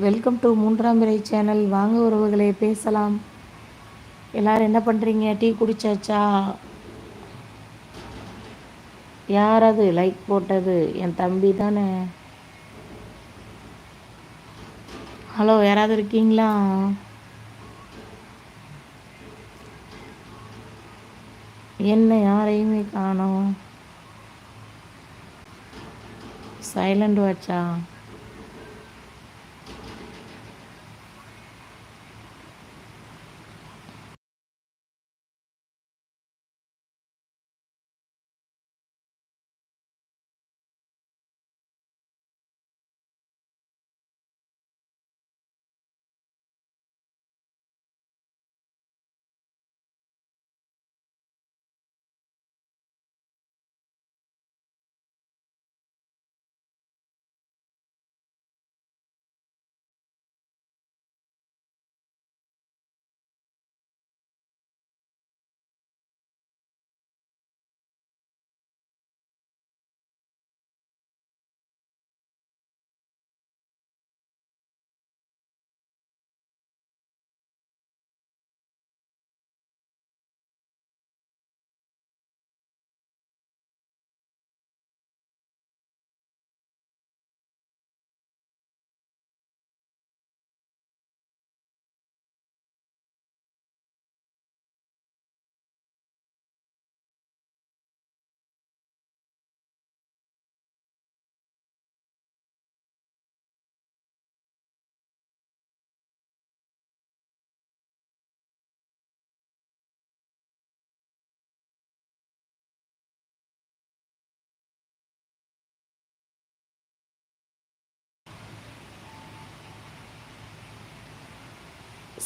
Welcome to மூன்றாம் பிறை channel. வாங்க உறவுகளை பேசலாம். எல்லாரும் என்ன பண்ணுறீங்க டீ குடிச்சாச்சா? யார் அது லைக் போட்டது? என் தம்பி தானே. ஹலோ யாராவது இருக்கீங்களா? என்ன யாரையுமே காணோம். சைலண்ட் வாட்சா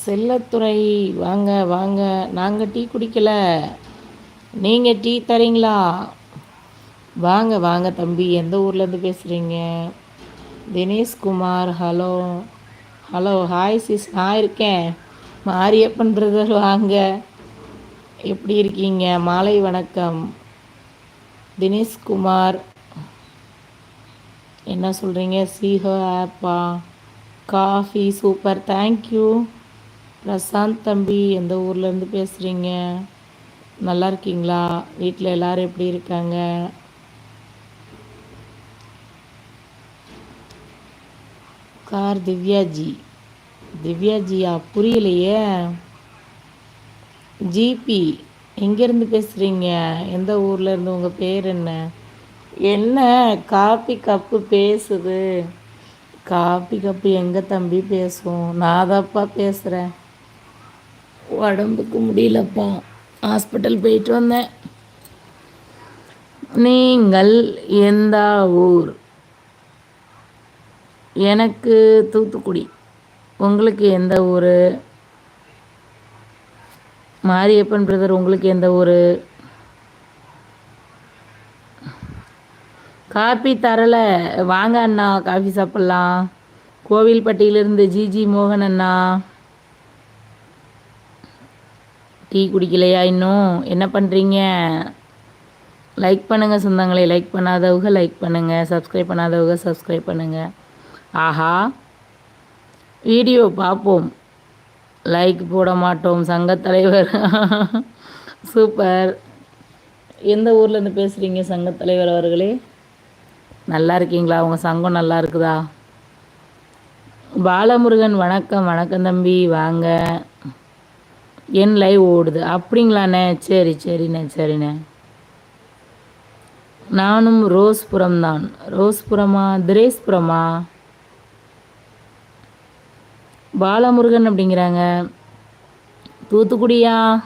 செல்லத்துறை வாங்க வாங்க. நாங்கள் டீ குடிக்கல. நீங்கள் டீ தரீங்களா? வாங்க வாங்க தம்பி. எந்த ஊர்லேருந்து பேசுகிறீங்க Dineshkumar hello. Hello hi sis. நான் இருக்கேன். மாரியப்பன் பிரதர் வாங்க. எப்படி இருக்கீங்க? மாலை வணக்கம். தினேஷ்குமார் என்ன சொல்கிறீங்க சீஹோ ஆப்பா. Coffee super. தேங்க்யூ பிரசாந்த் தம்பி எந்த ஊர்லேருந்து பேசுகிறீங்க நல்லா இருக்கீங்களா? வீட்டில் எல்லோரும் எப்படி இருக்காங்க? கார் திவ்யாஜி. திவ்யாஜியா? புரியலையே. ஜிபி எங்கேருந்து பேசுகிறீங்க எந்த ஊர்லேருந்து உங்கள் பேர் என்ன? என்ன? காப்பி கப்பு பேசுது. காப்பி கப்பு எங்கே தம்பி பேசும்? நான் தான்ப்பா பேசுகிறேன் உடம்புக்கு முடியலப்பா. ஹாஸ்பிட்டல் போயிட்டு வந்தேன். நீங்கள் எந்த ஊர்? எனக்கு தூத்துக்குடி. உங்களுக்கு எந்த ஊர்? மாரியப்பன் பிரதர் உங்களுக்கு எந்த ஊர்? காப்பி தரலை. வாங்க அண்ணா காஃபி சாப்பிட்லாம். கோவில்பட்டியிலிருந்து ஜிஜி மோகன் அண்ணா. டீ குடிக்கலையா இன்னும்? என்ன பண்ணுறீங்க லைக் பண்ணுங்கள் சொந்தங்களை லைக் பண்ணாதவங்க லைக் பண்ணுங்கள் சப்ஸ்கிரைப் பண்ணாதவங்க சப்ஸ்கிரைப் பண்ணுங்கள் ஆஹா. வீடியோ பார்ப்போம். லைக் போட மாட்டோம் சங்கத்தலைவர் சூப்பர் எந்த ஊர்லேருந்து பேசுகிறீங்க சங்கத்தலைவர் அவர்களே? நல்லா இருக்கீங்களா? உங்கள் சங்கம் நல்லா இருக்குதா? பாலமுருகன் வணக்கம் வணக்கம் தம்பி. வாங்க. என் லைவ் ஓடுது. அப்படிங்களாண்ணே? சரி சரிண்ணே சரிண்ணே. நானும் ரோஸ்புரம் தான். ரோஸ்புரமா? திரேஸ்புரமா? பாலமுருகன் அப்படிங்கிறாங்க. தூத்துக்குடியா?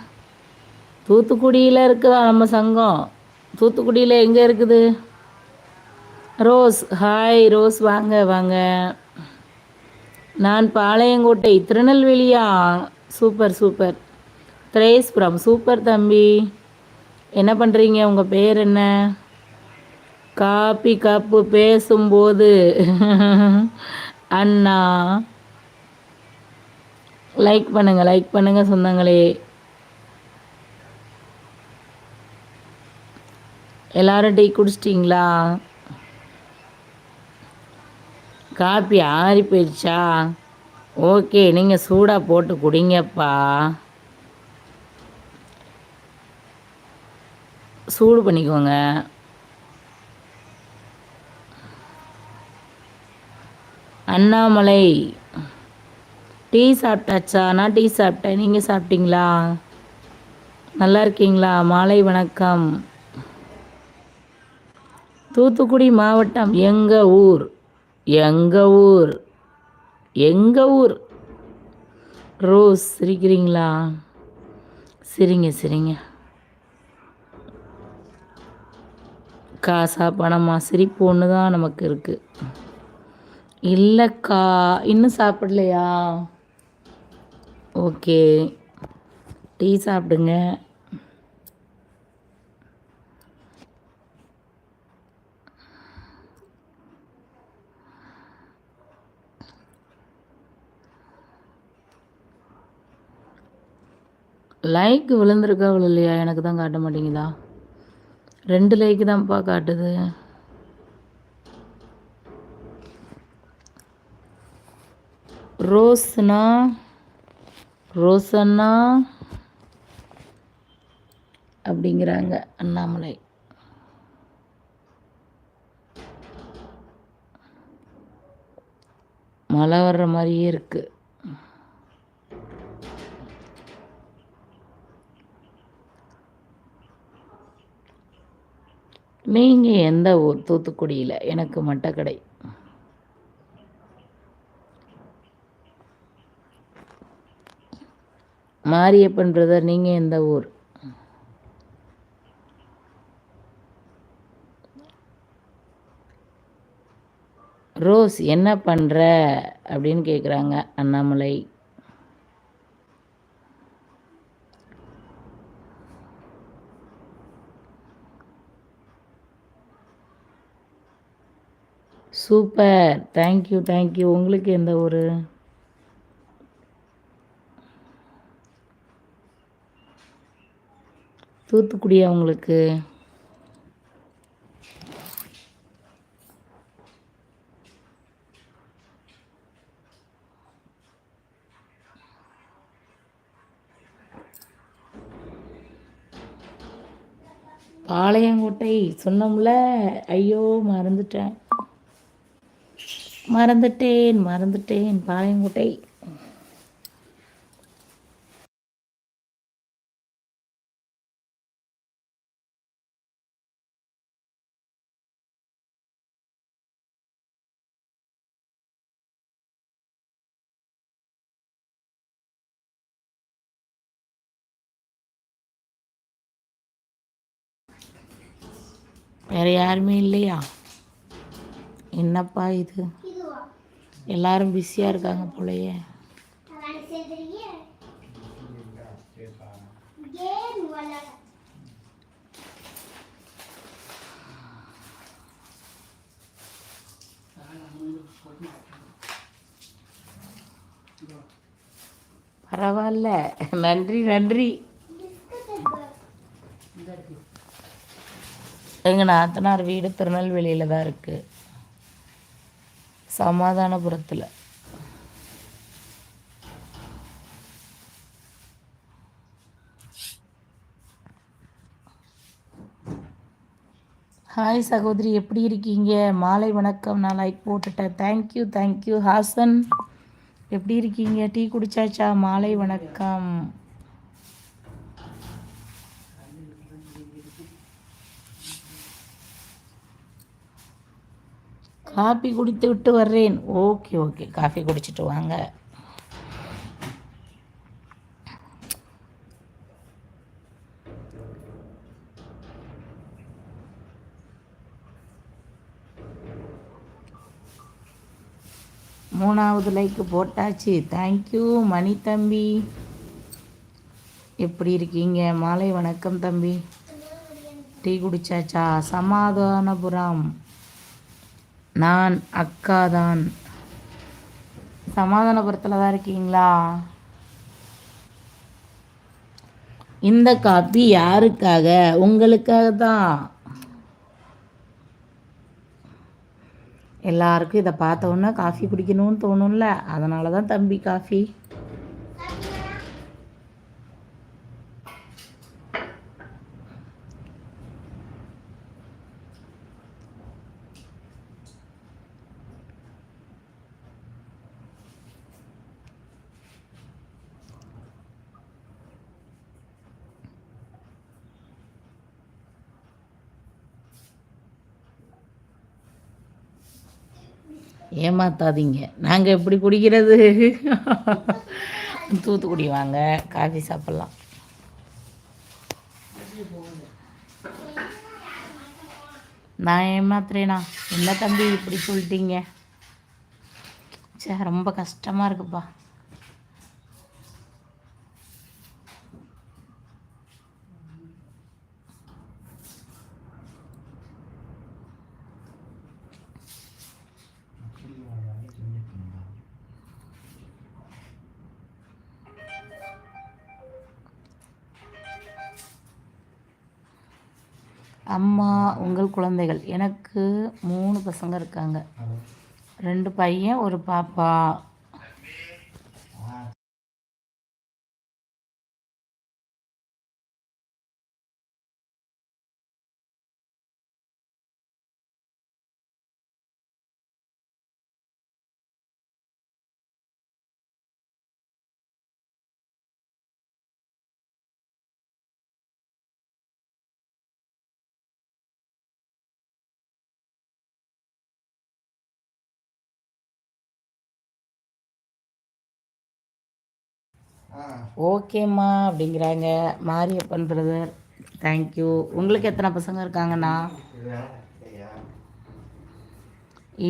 தூத்துக்குடியில் இருக்குதா நம்ம சங்கம்? தூத்துக்குடியில் எங்கே இருக்குது? Rose hi Rose. வாங்க வாங்க. நான் Palayamkottai திருநெல்வேலியா? Super super. Therespuram. Super தம்பி. என்ன பண்ணுறீங்க உங்கள் பேர் என்ன? காப்பி கப்பு பேசும்போது. அண்ணா. லைக் பண்ணுங்கள் லைக் பண்ணுங்கள் சொந்தங்களே. எல்லாரும் டீ குடிச்சிட்டிங்களா? காப்பி ஆறி போயிடுச்சா ஓகே நீங்கள் சூடாக போட்டு குடிங்கப்பா. சூடு பண்ணிக்கோங்க. அண்ணாமலை டீ சாப்பிட்டாச்சா? நான் டீ சாப்பிட்டேன். நீங்கள் சாப்பிட்டீங்களா? நல்லா இருக்கீங்களா? மாலை வணக்கம். தூத்துக்குடி மாவட்டம் எங்கள் ஊர்? எங்கள் ஊர்? எங்கள் ஊர்? ரோஸ் சிரிக்கிறீங்களா? சரிங்க சரிங்க. காசா பணமா? சிரிப்பு ஒன்று தான் நமக்கு இருக்குது இல்லைக்கா இன்னும் சாப்பிடலையா? ஓகே. டீ சாப்பிடுங்க. லைக் விழுந்திருக்கா இல்லையா எனக்கு தான் காட்ட மாட்டேங்குதா ரெண்டு லைக்கு தான்ப்பா காட்டுது. ரோஸ்னா ரோசன்னா அப்படிங்கிறாங்க அண்ணாமலை. மழை வர்ற மாதிரியே இருக்குது நீங்கள் எந்த ஊர்? தூத்துக்குடியில். எனக்கு மட்டக்கடை. மாரியப்பன் பிரதர் நீங்கள் எந்த ஊர்? ரோஸ் என்ன பண்ணுற அப்படின்னு கேட்குறாங்க அண்ணாமலை. சூப்பர். தேங்க்யூ தேங்க்யூ உங்களுக்கு எந்த ஊர் தூத்துக்குடியா உங்களுக்கு? பாளையங்கோட்டை சொன்னோம்ல ஐயோ மறந்துட்டேன். மறந்துட்டேன் மறந்துட்டேன் பாளையங்கோட்டை. வேற யாருமே இல்லையா? என்னப்பா இது? எல்லாரும் பிஸியாக இருக்காங்க போலயே. பரவாயில்ல. நன்றி நன்றி. எங்கள் நாத்தனார் வீடு திருநெல்வேலியில் தான் இருக்குது சமாதானபுரத்தில். ஹாய் சகோதரி எப்படி இருக்கீங்க? மாலை வணக்கம் நான் லைக் போட்டுட்டேன். தேங்க்யூ தேங்க்யூ ஹாசன் எப்படி இருக்கீங்க? டீ குடிச்சாச்சா? மாலை வணக்கம். காஃபி குடித்து விட்டு வர்றேன். Okay okay. காஃபி குடிச்சிட்டு வாங்க. மூணாவது லைக்கு போட்டாச்சு. தேங்க்யூ மணி தம்பி. எப்படி இருக்கீங்க? மாலை வணக்கம் தம்பி. டீ குடிச்சாச்சா? சமாதானபுரம். நான் அக்கா தான் சமாதானபுரத்தில் தான் இருக்கீங்களா? இந்த காப்பி யாருக்காக? உங்களுக்காக தான் எல்லாருக்கும் இதை பார்த்த உடனே காஃபி குடிக்கணும்னு தோணும்ல. அதனால தான் தம்பி காஃபி. ஏமாத்தாதீங்க. நாங்கள் எப்படி குடிக்கிறது? தூத்துக்குடி வாங்க காஃபி சாப்பிட்லாம். நான் ஏமாத்துறேனா? என்ன தம்பி இப்படி சொல்லிட்டீங்க? சே ரொம்ப கஷ்டமாக இருக்குப்பா. அம்மா உங்கள் குழந்தைகள். எனக்கு மூணு பசங்க இருக்காங்க. ரெண்டு பையன் ஒரு பாப்பா. ஓகேம்மா அப்படிங்கிறாங்க. மாரியப்பன் பிரதர் தேங்க்யூ உங்களுக்கு எத்தனை பசங்க இருக்காங்கண்ணா?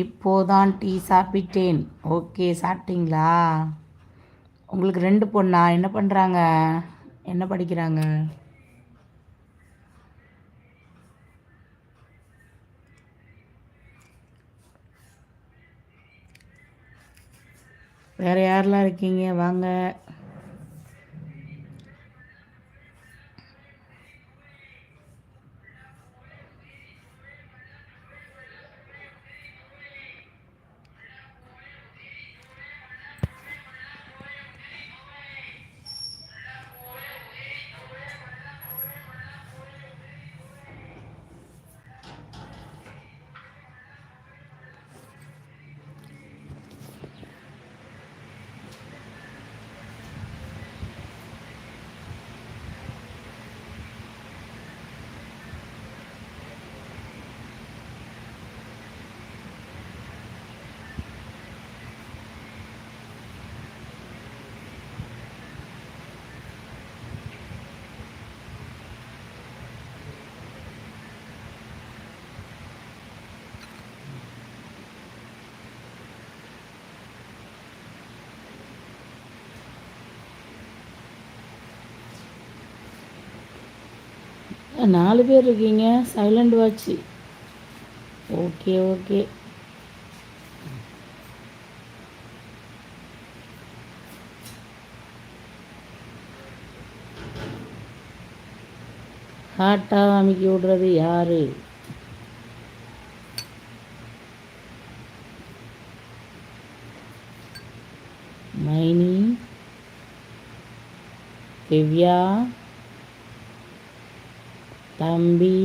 இப்போதான் டீ சாப்பிட்டேன். ஓகே சாப்பிட்டீங்களா? உங்களுக்கு ரெண்டு பொண்ணா? என்ன பண்ணுறாங்க என்ன படிக்கிறாங்க? வேறு யாரெல்லாம் இருக்கீங்க? வாங்க. நாலு பேர் இருக்கீங்க. சைலண்ட் வாட்ச் ஓகே ஓகே ஹாட்டாக அமைக்கி விடுறது யாரு? மைனி திவ்யா. தம்பி.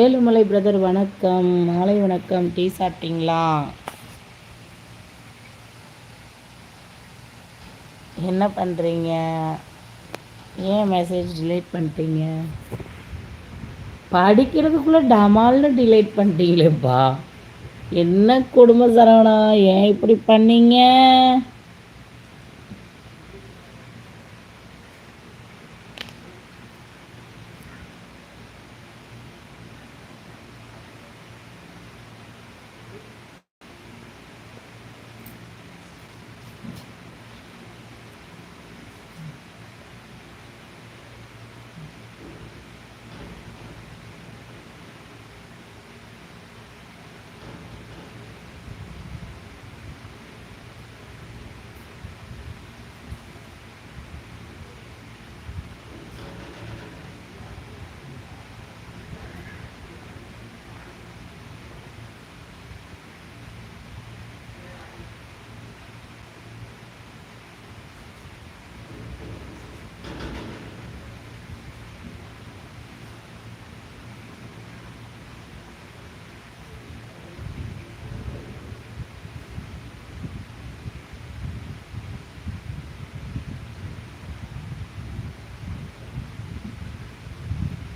ஏழுமலை பிரதர் வணக்கம். மாலை வணக்கம். டீ சாப்பிட்டீங்களா? என்ன பண்ணுறீங்க ஏன் மெசேஜ் டிலேட் பண்ணிட்டீங்க? படிக்கிறதுக்குள்ளே டமால்னு டிலேட் பண்ணிட்டீங்களேப்பா. என்ன கொடுமை சரவணா? ஏன் இப்படி பண்ணீங்க?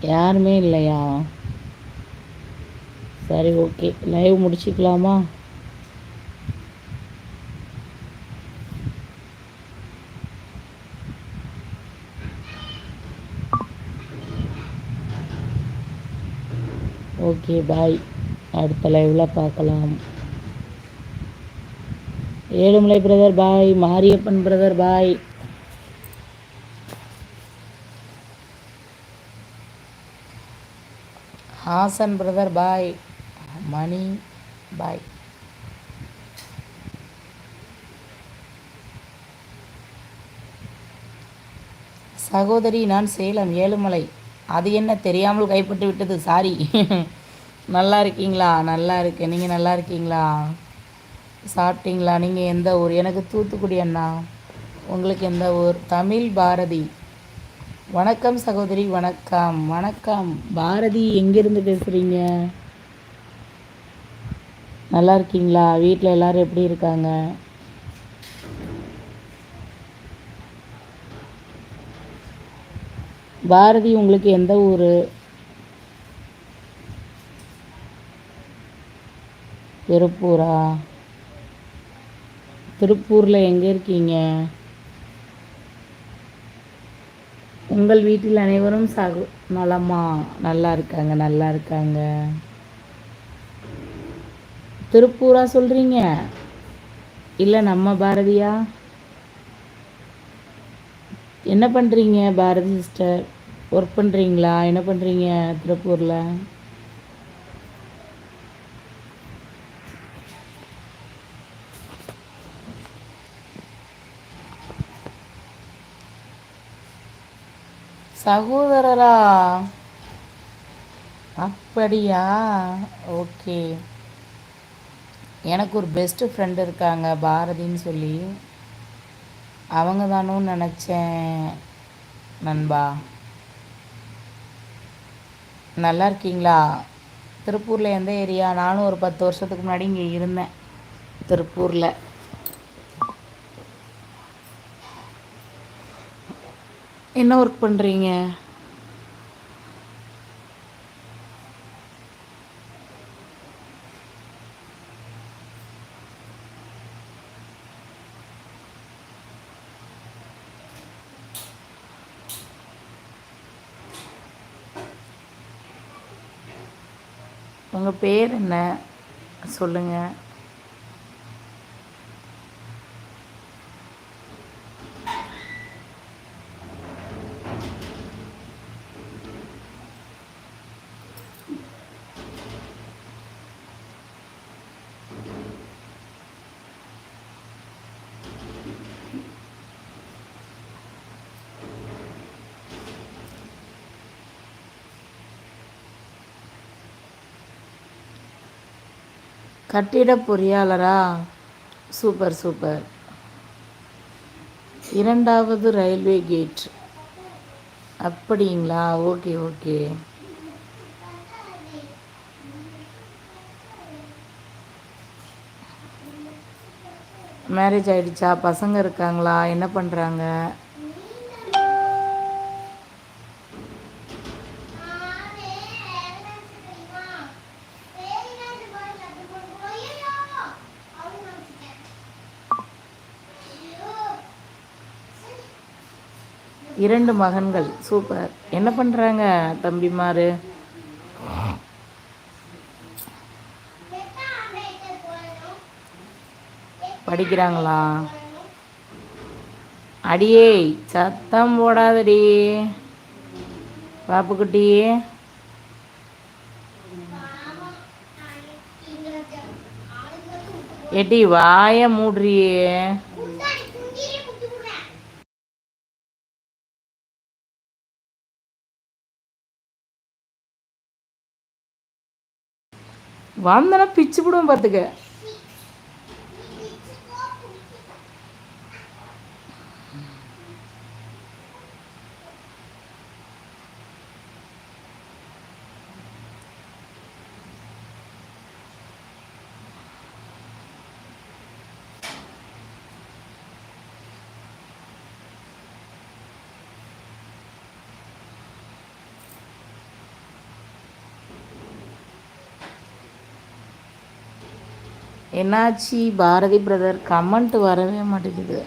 யாருமே இல்லையா? சரி ஓகே. லைவ் முடிச்சுக்கலாமா? ஓகே பாய் அடுத்த லைவில் பார்க்கலாம். Ezhumalai brother bye Mariappan brother bye Hasan brother bye Mani bye சகோதரி நான் சேலம் ஏழுமலை. அது என்ன தெரியாமல் கைப்பட்டு விட்டது? சாரி நல்லா இருக்கீங்களா? நல்லா இருக்கேன். நீங்கள் நல்லா இருக்கீங்களா? சாப்பிட்டீங்களா? நீங்கள் எந்த ஊர்? எனக்கு தூத்துக்குடி அண்ணா. உங்களுக்கு எந்த ஊர்? தமிழ் பாரதி. வணக்கம் சகோதரி வணக்கம். வணக்கம். பாரதி எங்கேருந்து பேசுகிறீங்க நல்லா இருக்கீங்களா? வீட்டில் எல்லோரும் எப்படி இருக்காங்க? பாரதி உங்களுக்கு எந்த ஊர்? திருப்பூரா? திருப்பூரில் எங்கே இருக்கீங்க? உங்கள் வீட்டில் அனைவரும் சகு. நலமா? நல்லா இருக்காங்க நல்லா இருக்காங்க. திருப்பூரா சொல்கிறீங்க இல்லை நம்ம பாரதியா? என்ன பண்ணுறீங்க பாரதி சிஸ்டர் ஒர்க் பண்ணுறீங்களா என்ன பண்ணுறீங்க திருப்பூரில்? சகோதரரா? அப்படியா? ஓகே. எனக்கு ஒரு பெஸ்ட்டு ஃப்ரெண்டு இருக்காங்க பாரதின்னு சொல்லி. அவங்க தானோன்னு நினச்சேன் நண்பா. நல்லா இருக்கீங்களா? திருப்பூரில் எந்த ஏரியா? நானும் ஒரு பத்து வருஷத்துக்கு முன்னாடி இங்கே இருந்தேன் திருப்பூரில். என்ன ஒர்க் பண்ணுறீங்க உங்கள் பேர் என்ன? சொல்லுங்கள் கட்டிட பொறியாளரா? Super super. இரண்டாவது ரயில்வே கேட். அப்படிங்களா? Okay okay. மேரேஜ் ஆகிடுச்சா பசங்க இருக்காங்களா? என்ன பண்ணுறாங்க இரண்டு மகன்கள். சூப்பர். என்ன பண்ணுறாங்க தம்பிமாரு படிக்கிறாங்களா? அடியே சத்தம் போடாதடி. பாப்புக்குட்டி. எட்டி வாய மூடுறியே. வந்தனா பிச்சு விடுவோம் பார்த்துக்க என்னாச்சு? பாரதி பிரதர் கமெண்ட் வரவே மாட்டேங்குது.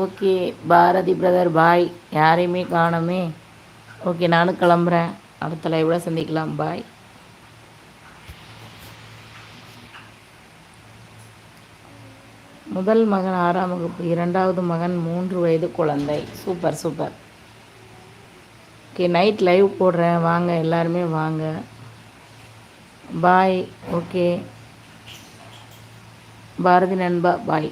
Okay Bharathi brother bye. யாரையுமே காணோமே. ஓகே நானும் கிளம்புறேன். அடுத்த லைவில் சந்திக்கலாம். பாய் முதல் மகன் ஆறாம் வகுப்பு இரண்டாவது மகன் மூன்று வயது குழந்தை. Super super okay night live போடுறேன். வாங்க எல்லாருமே வாங்க. பாய் ஓகே பாரதி நண்பா பாய்